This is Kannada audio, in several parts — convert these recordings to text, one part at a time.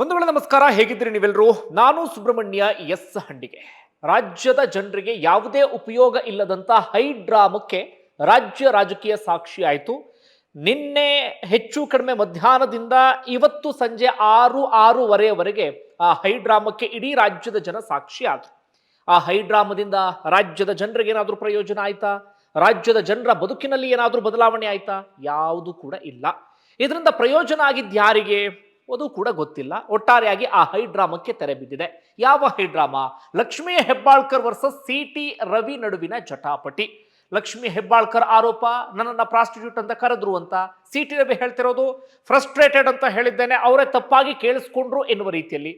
ಬಂಧುಗಳ, ನಮಸ್ಕಾರ. ಹೇಗಿದ್ದೀರಿ ನೀವೆಲ್ಲರೂ? ನಾನು ಸುಬ್ರಹ್ಮಣ್ಯ ಎಸ್ ಹಂಡಿಗೆ. ರಾಜ್ಯದ ಜನರಿಗೆ ಯಾವುದೇ ಉಪಯೋಗ ಇಲ್ಲದಂತ ಹೈಡ್ರಾಮಕ್ಕೆ ರಾಜ್ಯ ರಾಜಕೀಯ ಸಾಕ್ಷಿ ಆಯಿತು. ನಿನ್ನೆ ಹೆಚ್ಚು ಕಡಿಮೆ ಮಧ್ಯಾಹ್ನದಿಂದ ಇವತ್ತು ಸಂಜೆ ಆರು ಆರೂವರೆಯವರೆಗೆ ಆ ಹೈಡ್ರಾಮಕ್ಕೆ ಇಡೀ ರಾಜ್ಯದ ಜನ ಸಾಕ್ಷಿ ಆದರು. ಆ ಹೈಡ್ರಾಮದಿಂದ ರಾಜ್ಯದ ಜನರಿಗೆ ಏನಾದರೂ ಪ್ರಯೋಜನ ಆಯ್ತಾ? ರಾಜ್ಯದ ಜನರ ಬದುಕಿನಲ್ಲಿ ಏನಾದರೂ ಬದಲಾವಣೆ ಆಯ್ತಾ? ಯಾವುದು ಕೂಡ ಇಲ್ಲ. ಇದರಿಂದ ಪ್ರಯೋಜನ ಆಗಿದ್ದು ಯಾರಿಗೆ? ಅದು ಕೂಡ ಗೊತ್ತಿಲ್ಲ. ಒಟ್ಟಾರೆಯಾಗಿ ಆ ಹೈಡ್ರಾಮಕ್ಕೆ ತೆರೆ ಬಿದ್ದಿದೆ. ಯಾವ high drama? Lakshmi Hebbalkar versus C T Ravi ನಡುವಿನ ಜಟಾಪಟಿ. ಲಕ್ಷ್ಮಿ ಹೆಬ್ಬಾಳ್ಕರ್ ಆರೋಪ, ನನ್ನನ್ನು ಪ್ರಾಸ್ಟಿಟ್ಯೂಟ್ ಅಂತ ಕರೆದ್ರು ಅಂತ ಸಿ ಟಿ ರವಿ ಹೇಳ್ತಿರೋದು? ಫ್ರಸ್ಟ್ರೇಟೆಡ್ ಅಂತ ಹೇಳಿದ್ದೇನೆ, ಅವರೇ ತಪ್ಪಾಗಿ ಕೇಳಿಸ್ಕೊಂಡ್ರು ಎನ್ನುವ ರೀತಿಯಲ್ಲಿ.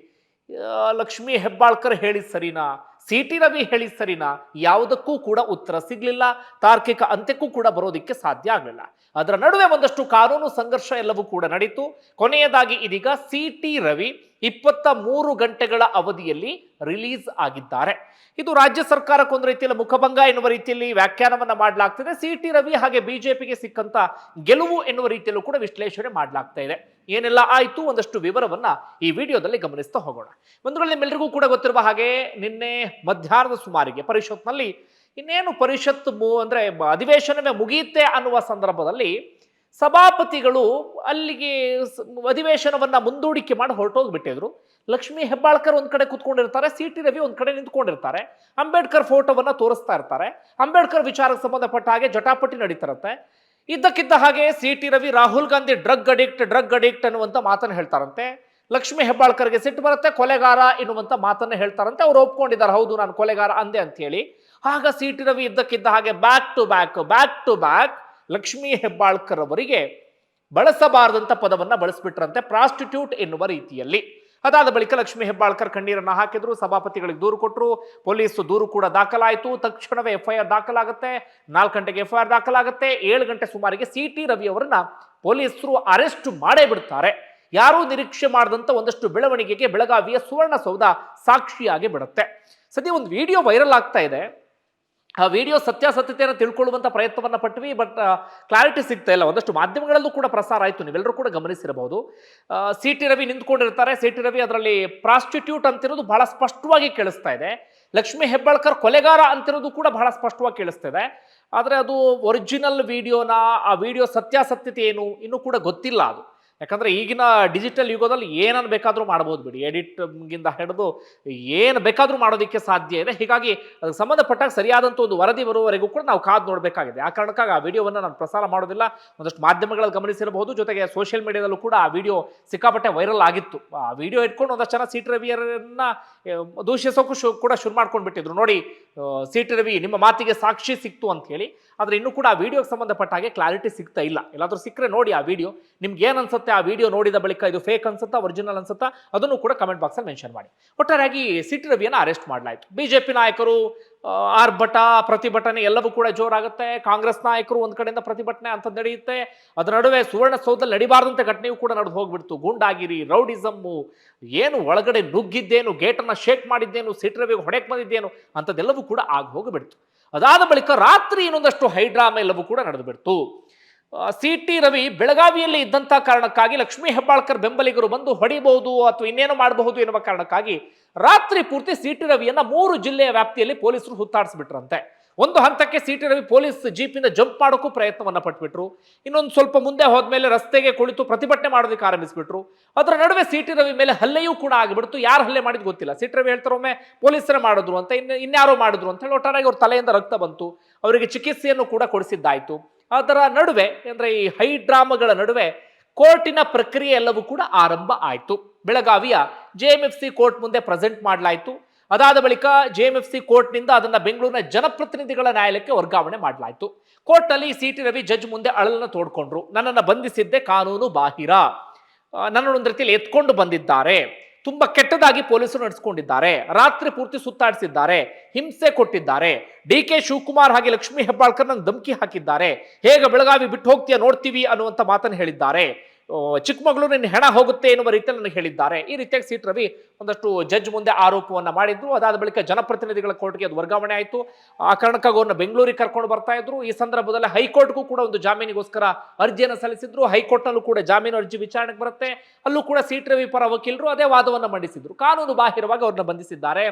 ಲಕ್ಷ್ಮಿ ಹೆಬ್ಬಾಳ್ಕರ್ ಹೇಳಿದ ಸರಿನಾ? ಸಿ ಟಿ ರವಿ ಹೇಳಿ ಸರಿನಾ? ಯಾವುದಕ್ಕೂ ಕೂಡ ಉತ್ತರ ಸಿಗಲಿಲ್ಲ. ತಾರ್ಕಿಕ ಅಂತ್ಯಕ್ಕೂ ಕೂಡ ಬರೋದಕ್ಕೆ ಸಾಧ್ಯ ಆಗಲಿಲ್ಲ. ಅದರ ನಡುವೆ ಒಂದಷ್ಟು ಕಾನೂನು ಸಂಘರ್ಷ ಎಲ್ಲವೂ ಕೂಡ ನಡೀತು. ಕೊನೆಯದಾಗಿ ಇದೀಗ ಸಿ ಟಿ ರವಿ ಇಪ್ಪತ್ತ ಮೂರು ಗಂಟೆಗಳ ಅವಧಿಯಲ್ಲಿ ರಿಲೀಸ್ ಆಗಿದ್ದಾರೆ. ಇದು ರಾಜ್ಯ ಸರ್ಕಾರಕ್ಕೊಂದು ರೀತಿಯಲ್ಲಿ ಮುಖಭಂಗ ಎನ್ನುವ ರೀತಿಯಲ್ಲಿ ವ್ಯಾಖ್ಯಾನವನ್ನು ಮಾಡಲಾಗ್ತಿದೆ. ಸಿ ಟಿ ರವಿ ಹಾಗೆ ಬಿಜೆಪಿಗೆ ಸಿಕ್ಕಂತ ಗೆಲುವು ಎನ್ನುವ ರೀತಿಯಲ್ಲೂ ಕೂಡ ವಿಶ್ಲೇಷಣೆ ಮಾಡಲಾಗ್ತಾ ಇದೆ. ಏನೆಲ್ಲ ಆಯಿತು ಒಂದಷ್ಟು ವಿವರವನ್ನ ಈ ವಿಡಿಯೋದಲ್ಲಿ ಗಮನಿಸ್ತಾ ಹೋಗೋಣ. ಒಂದರಲ್ಲಿ ನಿಮ್ಮೆಲ್ಲರಿಗೂ ಕೂಡ ಗೊತ್ತಿರುವ ಹಾಗೆ ನಿನ್ನೆ ಮಧ್ಯಾಹ್ನದ ಸುಮಾರಿಗೆ ಪರಿಷತ್ನಲ್ಲಿ ಇನ್ನೇನು ಪರಿಷತ್ ಮು ಅಂದ್ರೆ ಅಧಿವೇಶನವೇ ಮುಗಿಯುತ್ತೆ ಅನ್ನುವ ಸಂದರ್ಭದಲ್ಲಿ ಸಭಾಪತಿಗಳು ಅಲ್ಲಿಗೆ ಅಧಿವೇಶನವನ್ನು ಮುಂದೂಡಿಕೆ ಮಾಡಿ ಹೊರಟೋಗ್ಬಿಟ್ಟಿದ್ರು. ಲಕ್ಷ್ಮೀ ಹೆಬ್ಬಾಳ್ಕರ್ ಒಂದು ಕಡೆ ಕುತ್ಕೊಂಡಿರ್ತಾರೆ, ಸಿ ಟಿ ರವಿ ಒಂದು ಕಡೆ ನಿಂತ್ಕೊಂಡಿರ್ತಾರೆ. ಅಂಬೇಡ್ಕರ್ ಫೋಟೋವನ್ನ ತೋರಿಸ್ತಾ ಇರ್ತಾರೆ. ಅಂಬೇಡ್ಕರ್ ವಿಚಾರಕ್ಕೆ ಸಂಬಂಧಪಟ್ಟ ಹಾಗೆ ಜಟಾಪಟಿ ನಡೀತಾರಂತೆ ಇದ್ದಕ್ಕಿದ್ದ ಹಾಗೆ C T Ravi, Rahul Gandhi drug addict drug addict ಅನ್ನುವಂತ ಮಾತನ್ನ ಹೇಳ್ತಾರಂತೆ. ಲಕ್ಷ್ಮೀ ಹೆಬ್ಬಾಳ್ಕರ್ಗೆ ಸಿಟ್ಟು ಬರುತ್ತೆ, ಕೊಲೆಗಾರ ಎನ್ನುವಂಥ ಮಾತನ್ನ ಹೇಳ್ತಾರಂತೆ. ಅವ್ರು ಒಪ್ಕೊಂಡಿದ್ದಾರೆ, ಹೌದು ನಾನು ಕೊಲೆಗಾರ ಅಂದೆ ಅಂತ ಹೇಳಿ ಆಗ ಸಿ ಟಿ ರವಿ ಇದ್ದಕ್ಕಿದ್ದ ಹಾಗೆ back to back back to back Lakshmi Hebbalkar ಅವರಿಗೆ ಬಳಸಬಾರದಂತ ಪದವನ್ನು ಬಳಸ್ಬಿಟ್ರಂತೆ ಪ್ರಾಸ್ಟಿಟ್ಯೂಟ್ ಎನ್ನುವ ರೀತಿಯಲ್ಲಿ. ಅದಾದ ಬಳಿಕ ಲಕ್ಷ್ಮೀ ಹೆಬ್ಬಾಳ್ಕರ್ ಕಣ್ಣೀರನ್ನು ಹಾಕಿದ್ರು, ಸಭಾಪತಿಗಳಿಗೆ ದೂರು ಕೊಟ್ಟರು ಪೊಲೀಸ್ ದೂರು ಕೂಡ ದಾಖಲಾಯಿತು. ತಕ್ಷಣವೇ ಎಫ್ ಐ ಆರ್ ದಾಖಲಾಗುತ್ತೆ, ನಾಲ್ಕು ಗಂಟೆಗೆ ಎಫ್ ಐ ಆರ್ ದಾಖಲಾಗುತ್ತೆ, ಏಳು ಗಂಟೆ ಸುಮಾರಿಗೆ ಸಿ ಟಿ ರವಿ ಅವರನ್ನ ಪೊಲೀಸರು ಅರೆಸ್ಟ್ ಮಾಡೇ ಬಿಡ್ತಾರೆ. ಯಾರೂ ನಿರೀಕ್ಷೆ ಮಾಡದಂತ ಒಂದಷ್ಟು ಬೆಳವಣಿಗೆಗೆ ಬೆಳಗಾವಿಯ ಸುವರ್ಣಸೌಧ ಸಾಕ್ಷಿಯಾಗಿ ಬಿಡುತ್ತೆ. ಸದ್ಯ ಒಂದು ವಿಡಿಯೋ ವೈರಲ್ ಆಗ್ತಾ ಇದೆ. ಆ ವಿಡಿಯೋ ಸತ್ಯಾಸತ್ಯತೆಯನ್ನು ತಿಳ್ಕೊಳ್ಳುವಂಥ ಪ್ರಯತ್ನವನ್ನು ಪಟ್ವಿ ಬಟ್ ಕ್ಲಾರಿಟಿ ಸಿಗ್ತಾ ಇಲ್ಲ. ಒಂದಷ್ಟು ಮಾಧ್ಯಮಗಳಲ್ಲೂ ಕೂಡ ಪ್ರಸಾರ ಆಯಿತು. ನೀವೆಲ್ಲರೂ ಕೂಡ ಗಮನಿಸಿರಬಹುದು. ಸಿ ಟಿ ರವಿ ನಿಂತ್ಕೊಂಡಿರ್ತಾರೆ. ಸಿ ಟಿ ರವಿ ಅದರಲ್ಲಿ ಪ್ರಾಸ್ಟಿಟ್ಯೂಟ್ ಅಂತಿರೋದು ಬಹಳ ಸ್ಪಷ್ಟವಾಗಿ ಕೇಳಿಸ್ತಾ ಇದೆ. ಲಕ್ಷ್ಮೀ ಹೆಬ್ಬಾಳ್ಕರ್ ಕೊಲೆಗಾರ ಅಂತಿರೋದು ಕೂಡ ಬಹಳ ಸ್ಪಷ್ಟವಾಗಿ ಕೇಳಿಸ್ತಾ ಇದೆ. ಆದರೆ ಅದು ಒರಿಜಿನಲ್ ವಿಡಿಯೋನ ಆ ವಿಡಿಯೋ ಸತ್ಯಾಸತ್ಯತೆ ಏನು, ಇನ್ನೂ ಕೂಡ ಗೊತ್ತಿಲ್ಲ ಅದು. ಯಾಕಂದ್ರೆ ಈಗಿನ ಡಿಜಿಟಲ್ ಯುಗದಲ್ಲಿ ಏನನ್ನು ಬೇಕಾದರೂ ಮಾಡ್ಬೋದು ಬಿಡಿ. ಎಡಿಟ್ಗಿಂದ ಹಿಡಿದು ಏನು ಬೇಕಾದರೂ ಮಾಡೋದಕ್ಕೆ ಸಾಧ್ಯ ಇದೆ. ಹೀಗಾಗಿ ಅದಕ್ಕೆ ಸಂಬಂಧಪಟ್ಟಾಗ ಸರಿಯಾದಂಥ ಒಂದು ವರದಿ ಬರುವವರೆಗೂ ಕೂಡ ನಾವು ಕಾದು ನೋಡಬೇಕಾಗಿದೆ. ಆ ಕಾರಣಕ್ಕಾಗಿ ಆ ವಿಡಿಯೋವನ್ನು ನಾನು ಪ್ರಸಾರ ಮಾಡೋದಿಲ್ಲ. ಒಂದಷ್ಟು ಮಾಧ್ಯಮಗಳಲ್ಲಿ ಗಮನಿಸಿರಬಹುದು. ಜೊತೆಗೆ ಸೋಷಿಯಲ್ ಮೀಡಿಯಾದಲ್ಲೂ ಕೂಡ ಆ ವಿಡಿಯೋ ಸಿಕ್ಕಾಪಟ್ಟೆ ವೈರಲ್ ಆಗಿತ್ತು. ಆ ವಿಡಿಯೋ ಇಟ್ಕೊಂಡು ಒಂದಷ್ಟು ಜನ ಸೀಟ್ ರವಿಯರನ್ನ ದೂಷಿಸೋಕು ದೂಷಿಸೋಕ್ಕೂ ಶು, ಕೂಡ ಶುರು ಮಾಡ್ಕೊಂಡು ಬಿಟ್ಟಿದ್ರು. ನೋಡಿ ಸೀಟ್ ರವಿ ನಿಮ್ಮ ಮಾತಿಗೆ ಸಾಕ್ಷಿ ಸಿಕ್ತು ಅಂತ ಹೇಳಿ. ಆದರೆ ಇನ್ನೂ ಕೂಡ ಆ ವಿಡಿಯೋಗೆ ಸಂಬಂಧಪಟ್ಟ ಹಾಗೆ ಕ್ಲಾರಿಟಿ ಸಿಗ್ತಾ ಇಲ್ಲ. ಎಲ್ಲಾದರೂ ಸಿಕ್ಕರೆ ನೋಡಿ ಆ ವಿಡಿಯೋ. ನಿಮ್ಗೆ ಏನು ಅನ್ಸುತ್ತೆ ಆ ವಿಡಿಯೋ ನೋಡಿದ ಬಳಿಕ ಇದು ಫೇಕ್ ಅನ್ಸುತ್ತಾ ಒರಿಜಿನಲ್ ಅನ್ಸುತ್ತಾ, ಅದನ್ನು ಕೂಡ ಕಮೆಂಟ್ ಬಾಕ್ಸಲ್ಲಿ ಮೆನ್ಷನ್ ಮಾಡಿ. ಒಟ್ಟಾರೆಯಾಗಿ ಸಿಟಿ ರವಿಯನ್ನು ಅರೆಸ್ಟ್ ಮಾಡಲಾಯಿತು. ಬಿಜೆಪಿ ನಾಯಕರು ಆರ್ ಆರ್ಭಟ ಪ್ರತಿಭಟನೆ ಎಲ್ಲವೂ ಕೂಡ ಜೋರಾಗುತ್ತೆ. ಕಾಂಗ್ರೆಸ್ ನಾಯಕರು ಒಂದು ಕಡೆಯಿಂದ ಪ್ರತಿಭಟನೆ ಅಂತ ನಡೆಯುತ್ತೆ. ಅದರ ನಡುವೆ ಸುವರ್ಣಸೌಧದಲ್ಲಿ ನಡಿಬಾರ್ದಂತ ಘಟನೆಯೂ ಕೂಡ ನಡೆದು ಹೋಗ್ಬಿಡ್ತು. ಗೂಂಡಾಗಿರಿ, ರೌಡಿಸಮ್ಮು, ಏನು ಒಳಗಡೆ ನುಗ್ಗಿದ್ದೇನು, ಗೇಟನ್ನು ಶೇಕ್ ಮಾಡಿದ್ದೇನು ಸಿಟಿ ರವಿಗೆ ಹೊಡೆಕ್ ಬಂದಿದ್ದೇನು, ಅಂಥದ್ದೆಲ್ಲವೂ ಕೂಡ ಆಗಿ ಹೋಗಿಬಿಡ್ತು. ಅದಾದ ಬಳಿಕ ರಾತ್ರಿ ಇನ್ನೊಂದಷ್ಟು ಹೈಡ್ರಾಮ ಎಲ್ಲವೂ ಕೂಡ ನಡೆದು ಬಿಡ್ತು. ಸಿ ಟಿ ರವಿ ಬೆಳಗಾವಿಯಲ್ಲಿ ಇದ್ದಂಥ ಕಾರಣಕ್ಕಾಗಿ ಲಕ್ಷ್ಮೀ ಹೆಬ್ಬಾಳ್ಕರ್ ಬೆಂಬಲಿಗರು ಬಂದು ಹೊಡಿಬಹುದು ಅಥವಾ ಇನ್ನೇನು ಮಾಡಬಹುದು ಎನ್ನುವ ಕಾರಣಕ್ಕಾಗಿ ರಾತ್ರಿ ಪೂರ್ತಿ ಸಿ ಟಿ ರವಿಯನ್ನ ಮೂರು ಜಿಲ್ಲೆಯ ವ್ಯಾಪ್ತಿಯಲ್ಲಿ ಪೊಲೀಸರು ಹುತ್ತಾಡಿಸ್ಬಿಟ್ರಂತೆ. ಒಂದು ಹಂತಕ್ಕೆ ಸಿ ಟಿ ರವಿ ಪೊಲೀಸ್ ಜೀಪಿಂದ ಜಂಪ್ ಮಾಡೋಕ್ಕೂ ಪ್ರಯತ್ನವನ್ನ ಪಟ್ಬಿಟ್ರು. ಇನ್ನೊಂದು ಸ್ವಲ್ಪ ಮುಂದೆ ಹೋದ್ಮೇಲೆ ರಸ್ತೆಗೆ ಕುಳಿತು ಪ್ರತಿಭಟನೆ ಮಾಡೋದಕ್ಕೆ ಆರಂಭಿಸ್ಬಿಟ್ರು. ಅದರ ನಡುವೆ ಸಿ ಟಿ ರವಿ ಮೇಲೆ ಹಲ್ಲೆಯೂ ಕೂಡ ಆಗಿಬಿಡ್ತು. ಯಾರು ಹಲ್ಲೆ ಮಾಡಿದ್ ಗೊತ್ತಿಲ್ಲ. ಸಿ ಟಿ ರವಿ ಹೇಳ್ತಾರೆ, ಒಮ್ಮೆ ಪೊಲೀಸರೇ ಮಾಡಿದ್ರು ಅಂತ ಇನ್ನು ಇನ್ಯಾರೋ ಮಾಡಿದ್ರು ಅಂತ ಹೇಳಿ ಒಟ್ಟಾರಾಗಿ ಅವ್ರ ತಲೆಯಿಂದ ರಕ್ತ ಬಂತು. ಅವರಿಗೆ ಚಿಕಿತ್ಸೆಯನ್ನು ಕೂಡ ಕೊಡಿಸಿದ್ದಾಯ್ತು. ಅದರ ನಡುವೆ, ಅಂದರೆ ಈ ಹೈ ಡ್ರಾಮಾಗಳ ನಡುವೆ ಕೋರ್ಟಿನ ಪ್ರಕ್ರಿಯೆ ಎಲ್ಲವೂ ಕೂಡ ಆರಂಭ ಆಯಿತು. ಬೆಳಗಾವಿಯ J M F C court ಮುಂದೆ ಪ್ರೆಸೆಂಟ್ ಮಾಡಲಾಯಿತು. ಅದಾದ ಬಳಿಕ ಜೆ ಎಂ ಎಫ್ ಸಿ ಕೋರ್ಟ್ನಿಂದ ಅದನ್ನು ಬೆಂಗಳೂರಿನ ಜನಪ್ರತಿನಿಧಿಗಳ ನ್ಯಾಯಾಲಯಕ್ಕೆ ವರ್ಗಾವಣೆ ಮಾಡಲಾಯಿತು. ಕೋರ್ಟ್ನಲ್ಲಿ ಸಿ ಟಿ ರವಿ ಜಡ್ಜ್ ಮುಂದೆ ಅಳಲನ್ನು ತೋಡ್ಕೊಂಡ್ರು. ನನ್ನನ್ನು ಬಂಧಿಸಿದ್ದೆ ಕಾನೂನು ಬಾಹಿರ. ನನ್ನೊಂದು ರೀತಿಯಲ್ಲಿ ಎತ್ಕೊಂಡು ಬಂದಿದ್ದಾರೆ. ತುಂಬಾ ಕೆಟ್ಟದಾಗಿ ಪೊಲೀಸರು ನಡೆಸ್ಕೊಂಡಿದ್ದಾರೆ. ರಾತ್ರಿ ಪೂರ್ತಿ ಸುತ್ತಾಡಿಸಿದ್ದಾರೆ. ಹಿಂಸೆ ಕೊಟ್ಟಿದ್ದಾರೆ. ಡಿ ಕೆ ಶಿವಕುಮಾರ್ ಹಾಗೆ ಲಕ್ಷ್ಮೀ ಹೆಬ್ಬಾಳ್ಕರ್ ನಂಗೆ ಧಮಕಿ ಹಾಕಿದ್ದಾರೆ. ಹೇಗೆ ಬೆಳಗಾವಿ ಬಿಟ್ಟು ಹೋಗ್ತೀಯ ನೋಡ್ತೀವಿ ಅನ್ನುವಂತ ಮಾತನ್ನು ಹೇಳಿದ್ದಾರೆ. ಆ, ಚಿಕ್ಕಮಗಳೂರು ನಿನ್ನ ಹೆಣ ಹೋಗುತ್ತೆ ಎನ್ನುವ ರೀತಿಯಲ್ಲಿ ನನಗೆ ಹೇಳಿದ್ದಾರೆ. ಈ ರೀತಿಯಾಗಿ ಸಿಟ್ ರವಿ ಒಂದಷ್ಟು ಜಡ್ಜ್ ಮುಂದೆ ಆರೋಪವನ್ನ ಮಾಡಿದ್ರು. ಅದಾದ ಬಳಿಕ ಜನಪ್ರತಿನಿಧಿಗಳ ಕೋರ್ಟ್ಗೆ ಅದು ವರ್ಗಾವಣೆ ಆಯಿತು. ಆ ಕಾರಣಕ್ಕಾಗಿ ಅವ್ರನ್ನ ಬೆಂಗಳೂರಿಗೆ ಕರ್ಕೊಂಡು ಬರ್ತಾ ಇದ್ರು. ಈ ಸಂದರ್ಭದಲ್ಲಿ ಹೈಕೋರ್ಟ್ಗೂ ಕೂಡ ಒಂದು ಜಾಮೀನಿಗೋಸ್ಕರ ಅರ್ಜಿಯನ್ನು ಸಲ್ಲಿಸಿದ್ರು. ಹೈಕೋರ್ಟ್ನಲ್ಲೂ ಕೂಡ ಜಾಮೀನು ಅರ್ಜಿ ವಿಚಾರಣೆಗೆ ಬರುತ್ತೆ. ಅಲ್ಲೂ ಕೂಡ ಸಿಟ್ ರವಿ ಪರ ವಕೀಲರು ಅದೇ ವಾದವನ್ನು ಮಂಡಿಸಿದ್ರು. ಕಾನೂನು ಬಾಹಿರವಾಗಿ ಅವ್ರನ್ನ ಬಂಧಿಸಿದ್ದಾರೆ.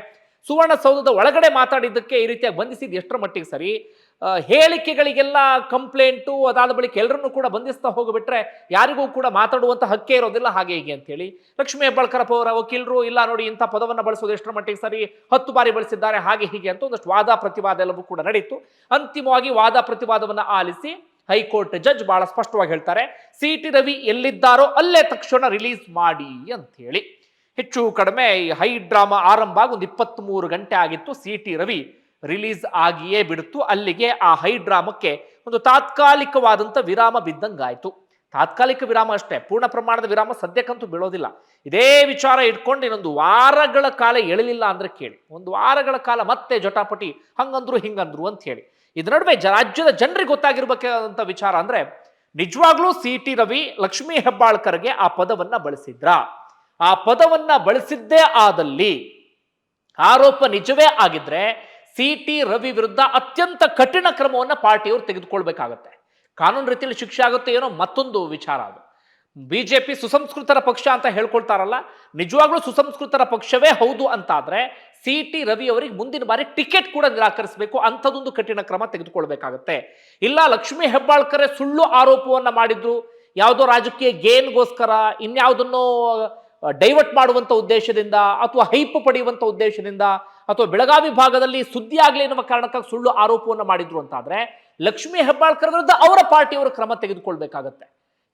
ಸುವರ್ಣಸೌಧದ ಒಳಗಡೆ ಮಾತಾಡಿದ್ದಕ್ಕೆ ಈ ರೀತಿಯಾಗಿ ಬಂಧಿಸಿದ್ದು ಎಷ್ಟರ ಮಟ್ಟಿಗೆ ಸರಿ? ಹೇಳಿಕೆಗಳಿಗೆಲ್ಲ ಕಂಪ್ಲೇಂಟು ಅದಾದ ಬಳಿಕ ಎಲ್ಲರನ್ನೂ ಕೂಡ ಬಂಧಿಸ್ತಾ ಹೋಗಿಬಿಟ್ರೆ ಯಾರಿಗೂ ಕೂಡ ಮಾತಾಡುವಂಥ ಹಕ್ಕೇ ಇರೋದಿಲ್ಲ. ಹಾಗೆ ಹೀಗೆ ಅಂತೇಳಿ ಲಕ್ಷ್ಮೀ ಹೆಬ್ಬಾಳ್ಕರಪ್ಪ ಅವರ ವಕೀಲರು, ಇಲ್ಲ ನೋಡಿ ಇಂಥ ಪದವನ್ನು ಬಳಸೋದು ಎಷ್ಟರ ಮಟ್ಟಿಗೆ ಸರಿ, ಹತ್ತು ಬಾರಿ ಬಳಸಿದ್ದಾರೆ, ಹಾಗೆ ಹೀಗೆ ಅಂತ ಒಂದಷ್ಟು ವಾದ ಪ್ರತಿವಾದ ಎಲ್ಲವೂ ಕೂಡ ನಡೀತು. ಅಂತಿಮವಾಗಿ ವಾದ ಪ್ರತಿವಾದವನ್ನು ಆಲಿಸಿ ಹೈಕೋರ್ಟ್ ಜಡ್ಜ್ ಬಹಳ ಸ್ಪಷ್ಟವಾಗಿ ಹೇಳ್ತಾರೆ ಸಿ ಟಿ ರವಿ ಎಲ್ಲಿದ್ದಾರೋ ಅಲ್ಲೇ ತಕ್ಷಣ ರಿಲೀಸ್ ಮಾಡಿ ಅಂತ ಹೇಳಿ ಹೆಚ್ಚು ಕಡಿಮೆ ಈ ಹೈ ಡ್ರಾಮಾ ಆರಂಭ ಆಗಿ ಒಂದು ಇಪ್ಪತ್ತ್ ಮೂರು ಗಂಟೆ ಆಗಿತ್ತು ಸಿ ಟಿ ರವಿ ರಿಲೀಸ್ ಆಗಿಯೇ ಬಿಡ್ತು. ಅಲ್ಲಿಗೆ ಆ ಹೈ ಡ್ರಾಮಕ್ಕೆ ಒಂದು ತಾತ್ಕಾಲಿಕವಾದಂಥ ವಿರಾಮ ಬಿದ್ದಂಗಾಯಿತು. ತಾತ್ಕಾಲಿಕ ವಿರಾಮ ಅಷ್ಟೇ, ಪೂರ್ಣ ಪ್ರಮಾಣದ ವಿರಾಮ ಸದ್ಯಕ್ಕಂತೂ ಬೀಳೋದಿಲ್ಲ. ಇದೇ ವಿಚಾರ ಇಟ್ಕೊಂಡು ಇನ್ನೊಂದು ವಾರಗಳ ಕಾಲ ಎಳಲಿಲ್ಲ ಅಂದರೆ ಕೇಳಿ. ಒಂದು ವಾರಗಳ ಕಾಲ ಮತ್ತೆ ಜಟಾಪಟಿ, ಹಂಗಂದ್ರು ಹಿಂಗಂದ್ರು ಅಂತ ಹೇಳಿ. ಇದ್ರ ನಡುವೆ ರಾಜ್ಯದ ಜನರಿಗೆ ಗೊತ್ತಾಗಿರ್ಬೇಕಾದಂಥ ವಿಚಾರ ಅಂದ್ರೆ, ನಿಜವಾಗ್ಲೂ ಸಿ ಟಿ ರವಿ ಲಕ್ಷ್ಮೀ ಹೆಬ್ಬಾಳ್ಕರ್ಗೆ ಆ ಪದವನ್ನ ಬಳಸಿದ್ರ. ಆ ಪದವನ್ನ ಬಳಸಿದ್ದೇ ಆದಲ್ಲಿ ಆರೋಪ ನಿಜವೇ ಆಗಿದ್ರೆ ಸಿ ಟಿ ರವಿ ವಿರುದ್ಧ ಅತ್ಯಂತ ಕಠಿಣ ಕ್ರಮವನ್ನು ಪಾರ್ಟಿಯವರು ತೆಗೆದುಕೊಳ್ಬೇಕಾಗತ್ತೆ. ಕಾನೂನು ರೀತಿಯಲ್ಲಿ ಶಿಕ್ಷೆ ಆಗುತ್ತೆ ಏನೋ ಮತ್ತೊಂದು ವಿಚಾರ ಅದು. ಬಿಜೆಪಿ ಸುಸಂಸ್ಕೃತರ ಪಕ್ಷ ಅಂತ ಹೇಳ್ಕೊಳ್ತಾರಲ್ಲ, ನಿಜವಾಗ್ಲೂ ಸುಸಂಸ್ಕೃತರ ಪಕ್ಷವೇ ಹೌದು ಅಂತಾದ್ರೆ ಸಿ ಟಿ ರವಿ ಅವರಿಗೆ ಮುಂದಿನ ಬಾರಿ ಟಿಕೆಟ್ ಕೂಡ ನಿರಾಕರಿಸಬೇಕು, ಅಂಥದ್ದೊಂದು ಕಠಿಣ ಕ್ರಮ ತೆಗೆದುಕೊಳ್ಬೇಕಾಗತ್ತೆ. ಇಲ್ಲ, ಲಕ್ಷ್ಮೀ ಹೆಬ್ಬಾಳ್ಕರೆ ಸುಳ್ಳು ಆರೋಪವನ್ನ ಮಾಡಿದ್ರು, ಯಾವುದೋ ರಾಜಕೀಯ ಗೇನ್ಗೋಸ್ಕರ, ಇನ್ಯಾವುದನ್ನೋ ಡೈವರ್ಟ್ ಮಾಡುವಂಥ ಉದ್ದೇಶದಿಂದ ಅಥವಾ ಹೈಪ್ ಪಡೆಯುವಂಥ ಉದ್ದೇಶದಿಂದ ಅಥವಾ ಬೆಳಗಾವಿ ಭಾಗದಲ್ಲಿ ಸುದ್ದಿ ಆಗಲಿ ಎನ್ನುವ ಕಾರಣಕ್ಕಾಗಿ ಸುಳ್ಳು ಆರೋಪವನ್ನು ಮಾಡಿದ್ರು ಅಂತಾದ್ರೆ, ಲಕ್ಷ್ಮಿ ಹೆಬ್ಬಾಳ್ಕರ್ ವಿರುದ್ಧ ಅವರ ಪಾರ್ಟಿಯವರು ಕ್ರಮ ತೆಗೆದುಕೊಳ್ಬೇಕಾಗತ್ತೆ.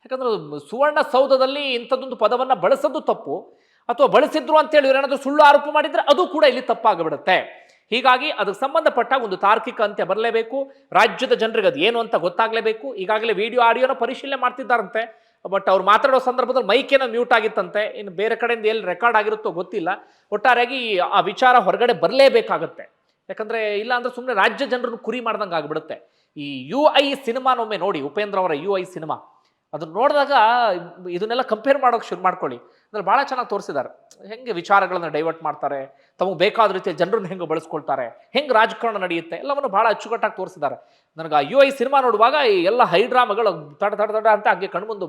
ಯಾಕಂದ್ರೆ ಸುವರ್ಣ ಸೌಧದಲ್ಲಿ ಇಂಥದ್ದೊಂದು ಪದವನ್ನ ಬಳಸೋದು ತಪ್ಪು, ಅಥವಾ ಬಳಸಿದ್ರು ಅಂತೇಳಿ ಏನಾದರೂ ಸುಳ್ಳು ಆರೋಪ ಮಾಡಿದ್ರೆ ಅದು ಕೂಡ ಇಲ್ಲಿ ತಪ್ಪಾಗಿಬಿಡುತ್ತೆ. ಹೀಗಾಗಿ ಅದಕ್ಕೆ ಸಂಬಂಧಪಟ್ಟ ಒಂದು ತಾರ್ಕಿಕ ಅಂತ್ಯ ಬರಲೇಬೇಕು. ರಾಜ್ಯದ ಜನರಿಗೆ ಅದು ಏನು ಅಂತ ಗೊತ್ತಾಗಲೇಬೇಕು. ಈಗಾಗಲೇ ವಿಡಿಯೋ, ಆಡಿಯೋನ ಪರಿಶೀಲನೆ ಮಾಡ್ತಿದ್ದಾರಂತೆ. ಬಟ್ ಅವ್ರು ಮಾತಾಡೋ ಸಂದರ್ಭದಲ್ಲಿ ಮೈಕೇನ ಮ್ಯೂಟ್ ಆಗಿತ್ತಂತೆ. ಇನ್ನು ಬೇರೆ ಕಡೆಯಿಂದ ಎಲ್ಲಿ ರೆಕಾರ್ಡ್ ಆಗಿರುತ್ತೋ ಗೊತ್ತಿಲ್ಲ. ಒಟ್ಟಾರೆಯಾಗಿ ಆ ವಿಚಾರ ಹೊರಗಡೆ ಬರಲೇಬೇಕಾಗತ್ತೆ. ಯಾಕಂದರೆ ಇಲ್ಲ ಅಂದರೆ ಸುಮ್ಮನೆ ರಾಜ್ಯ ಜನರನ್ನು ಕುರಿ ಮಾಡ್ದಂಗೆ ಆಗಿಬಿಡುತ್ತೆ. ಈ ಯು ಐ ಸಿನಿಮಾನೊಮ್ಮೆ ನೋಡಿ, ಉಪೇಂದ್ರ ಅವರ ಯು ಐ ಸಿನಿಮಾ. ಅದನ್ನ ನೋಡಿದಾಗ ಇದನ್ನೆಲ್ಲ ಕಂಪೇರ್ ಮಾಡೋಕೆ ಶುರು ಮಾಡ್ಕೊಳ್ಳಿ. ಅಂದ್ರೆ ಭಾಳ ಚೆನ್ನಾಗಿ ತೋರಿಸಿದ್ದಾರೆ. ಹೆಂಗೆ ವಿಚಾರಗಳನ್ನು ಡೈವರ್ಟ್ ಮಾಡ್ತಾರೆ, ತಮಗೆ ಬೇಕಾದ ರೀತಿಯ ಜನರನ್ನು ಹೆಂಗೆ ಬಳಸ್ಕೊಳ್ತಾರೆ, ಹೆಂಗೆ ರಾಜಕಾರಣ ನಡೆಯುತ್ತೆ, ಎಲ್ಲವನ್ನು ಭಾಳ ಅಚ್ಚುಕಟ್ಟಾಗಿ ತೋರಿಸಿದ್ದಾರೆ. ನನಗೆ ಆ ಯು ಐ ಸಿನಿಮಾ ನೋಡುವಾಗ ಈ ಎಲ್ಲ ಹೈಡ್ರಾಮಗಳು ತಡ ತಡ ತಡ ಅಂತ ಹಾಗೆ ಕಣ್ಮುಂದು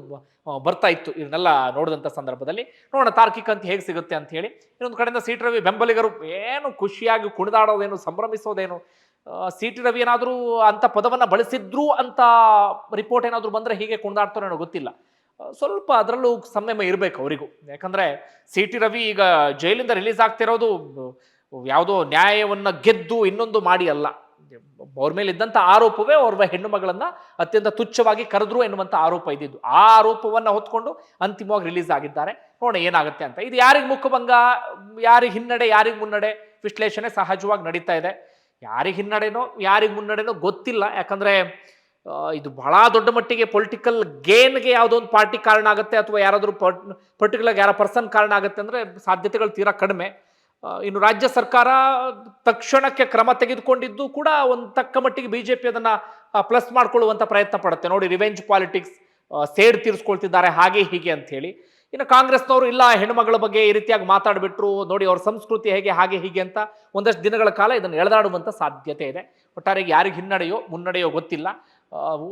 ಬರ್ತಾ ಇತ್ತು. ಇದನ್ನೆಲ್ಲ ನೋಡಿದಂಥ ಸಂದರ್ಭದಲ್ಲಿ. ನೋಡೋಣ ತಾರ್ಕಿಕ ಅಂತ ಹೇಗೆ ಸಿಗುತ್ತೆ ಅಂತ ಹೇಳಿ. ಇನ್ನೊಂದು ಕಡೆಯಿಂದ ಸಿ ಟಿ ರವಿ ಬೆಂಬಲಿಗರು ಏನು ಖುಷಿಯಾಗಿ ಕುಣಿದಾಡೋದೇನು, ಸಂಭ್ರಮಿಸೋದೇನು ಸಿ ಟಿ ರವಿ ಏನಾದರೂ ಅಂಥ ಪದವನ್ನು ಬಳಸಿದ್ರು ಅಂತ ರಿಪೋರ್ಟ್ ಏನಾದರೂ ಬಂದರೆ ಹೀಗೆ ಕುಣಿದಾಡ್ತಾರೋ ಗೊತ್ತಿಲ್ಲ. ಸ್ವಲ್ಪ ಅದರಲ್ಲೂ ಸಂಯಮ ಇರಬೇಕು ಅವರಿಗೂ. ಯಾಕಂದರೆ ಸಿ ಟಿ ರವಿ ಈಗ ಜೈಲಿಂದ ರಿಲೀಸ್ ಆಗ್ತಿರೋದು ಯಾವುದೋ ನ್ಯಾಯವನ್ನು ಗೆದ್ದು ಇನ್ನೊಂದು ಮಾಡಿ ಅಲ್ಲ. ಅವ್ರ ಮೇಲೆ ಇದ್ದಂಥ ಆರೋಪವೇ ಅವ್ರ ಹೆಣ್ಣು ಮಗಳನ್ನು ಅತ್ಯಂತ ತುಚ್ಛವಾಗಿ ಕರೆದ್ರು ಎನ್ನುವಂಥ ಆರೋಪ ಇದ್ದಿದ್ದು. ಆ ಆರೋಪವನ್ನು ಹೊತ್ಕೊಂಡು ಅಂತಿಮವಾಗಿ ರಿಲೀಸ್ ಆಗಿದ್ದಾರೆ. ನೋಡೋಣ ಏನಾಗುತ್ತೆ ಅಂತ. ಇದು ಯಾರಿಗೆ ಮುಖಭಂಗ, ಯಾರಿಗೆ ಹಿನ್ನಡೆ, ಯಾರಿಗೆ ಮುನ್ನಡೆ ವಿಶ್ಲೇಷಣೆ ಸಹಜವಾಗಿ ನಡೀತಾ ಇದೆ. ಯಾರಿಗೆ ಹಿನ್ನಡೆನೋ, ಯಾರಿಗೆ ಮುನ್ನಡೆನೋ ಗೊತ್ತಿಲ್ಲ. ಯಾಕಂದ್ರೆ ಇದು ಬಹಳ ದೊಡ್ಡ ಮಟ್ಟಿಗೆ ಪೊಲಿಟಿಕಲ್ ಗೇನ್ಗೆ ಯಾವುದೋ ಒಂದು ಪಾರ್ಟಿ ಕಾರಣ ಆಗುತ್ತೆ ಅಥವಾ ಯಾರಾದರೂ ಪರ್ಟಿಕ್ಯುಲರ್ ಯಾರ ಪರ್ಸನ್ ಕಾರಣ ಆಗುತ್ತೆ ಅಂದರೆ ಸಾಧ್ಯತೆಗಳು ತೀರಾ ಕಡಿಮೆ. ಇನ್ನು ರಾಜ್ಯ ಸರ್ಕಾರ ತಕ್ಷಣಕ್ಕೆ ಕ್ರಮ ತೆಗೆದುಕೊಂಡಿದ್ದು ಕೂಡ ಒಂದು ತಕ್ಕ ಮಟ್ಟಿಗೆ ಬಿ ಜೆ ಪಿ ಅದನ್ನು ಪ್ಲಸ್ ಮಾಡ್ಕೊಳ್ಳುವಂಥ ಪ್ರಯತ್ನ ಪಡುತ್ತೆ. ನೋಡಿ ರಿವೆಂಜ್ ಪಾಲಿಟಿಕ್ಸ್ ಸೇಡ್ ತೀರಿಸ್ಕೊಳ್ತಿದ್ದಾರೆ ಹಾಗೆ ಹೀಗೆ ಅಂಥೇಳಿ ಇನ್ನು ಕಾಂಗ್ರೆಸ್ನವರು ಇಲ್ಲ ಹೆಣ್ಮಗಳ ಬಗ್ಗೆ ಈ ರೀತಿಯಾಗಿ ಮಾತಾಡಿಬಿಟ್ರು, ನೋಡಿ ಅವ್ರ ಸಂಸ್ಕೃತಿ ಹೇಗೆ, ಹಾಗೆ ಹೀಗೆ ಅಂತ ಒಂದಷ್ಟು ದಿನಗಳ ಕಾಲ ಇದನ್ನು ಎಳೆದಾಡುವಂಥ ಸಾಧ್ಯತೆ ಇದೆ. ಒಟ್ಟಾರೆಗೆ ಯಾರಿಗೆ ಹಿನ್ನಡೆಯೋ, ಮುನ್ನಡೆಯೋ ಗೊತ್ತಿಲ್ಲ.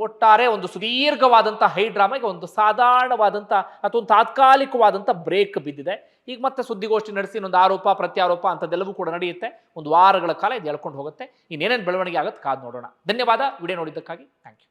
ಒಟ್ಟಾರೆ ಒಂದು ಸುದೀರ್ಘವಾದಂಥ ಹೈ ಡ್ರಾಮಾಗೆ ಒಂದು ಸಾಧಾರಣವಾದಂಥ ಅಥವಾ ಒಂದು ತಾತ್ಕಾಲಿಕವಾದಂಥ ಬ್ರೇಕ್ ಬಿದ್ದಿದೆ. ಈಗ ಮತ್ತೆ ಸುದ್ದಿಗೋಷ್ಠಿ ನಡೆಸಿ ಒಂದು ಆರೋಪ, ಪ್ರತ್ಯಾರೋಪ ಅಂಥದ್ದೆಲ್ಲವೂ ಕೂಡ ನಡೆಯುತ್ತೆ. ಒಂದು ವಾರಗಳ ಕಾಲ ಇದು ಎಳ್ಕೊಂಡು ಹೋಗುತ್ತೆ. ಇನ್ನೇನೇನು ಬೆಳವಣಿಗೆ ಆಗುತ್ತೆ ಕಾದು ನೋಡೋಣ. ಧನ್ಯವಾದ. ವಿಡಿಯೋ ನೋಡಿದ್ದಕ್ಕಾಗಿ ಥ್ಯಾಂಕ್ ಯು.